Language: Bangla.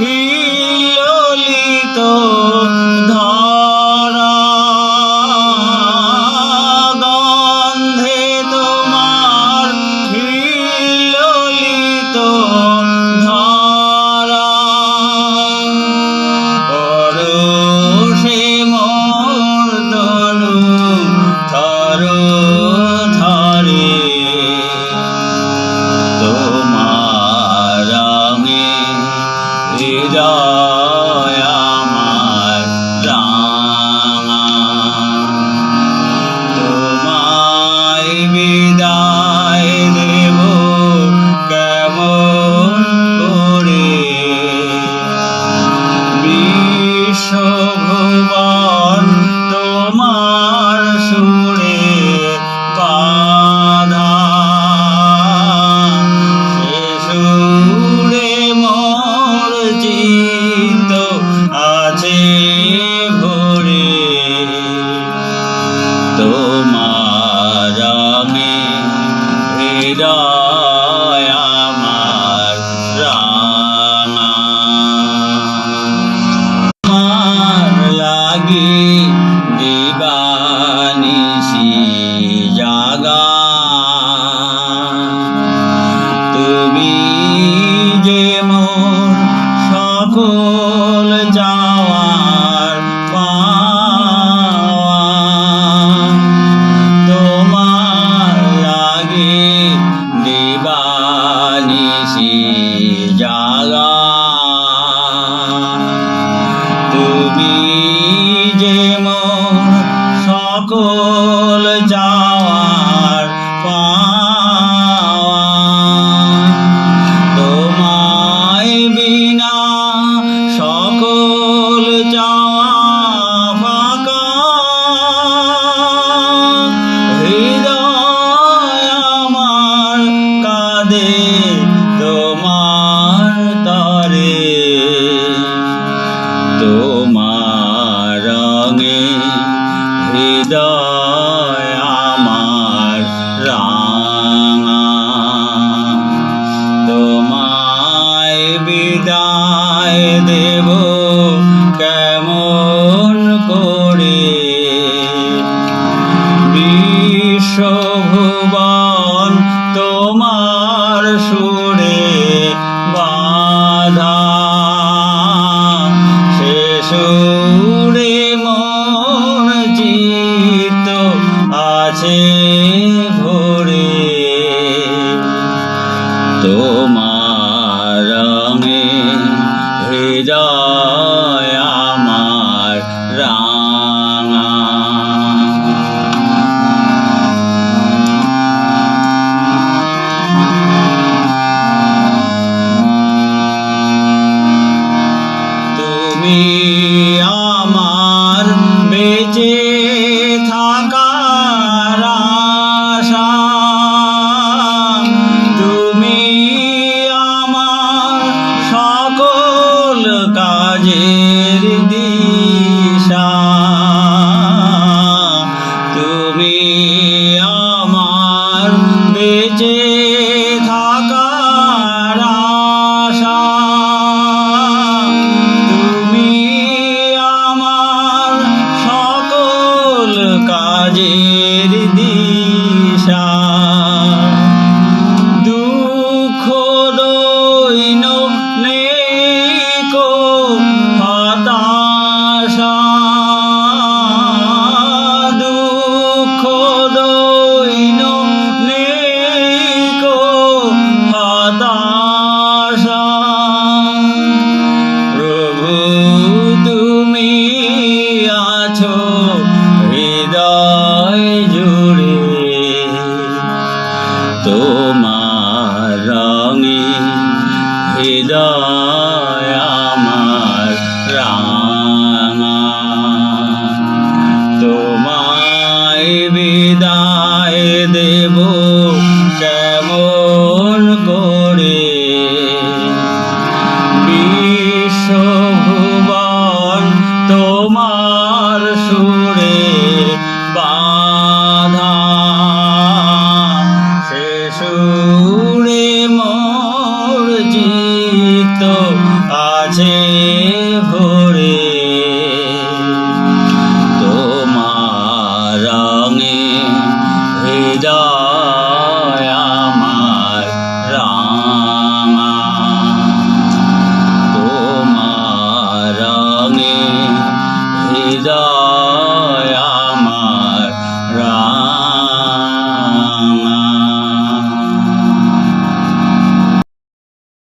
你 সকল যাওয়ার তোমায় বিনা সকল যাওয়া ফাঁকা। হৃদয় কাঁদে তোমার তরে। তো হৃদয় আমার তোমায় বিদায় দেব কেমন করে? তোমার সুরে বাধা Hare ভরে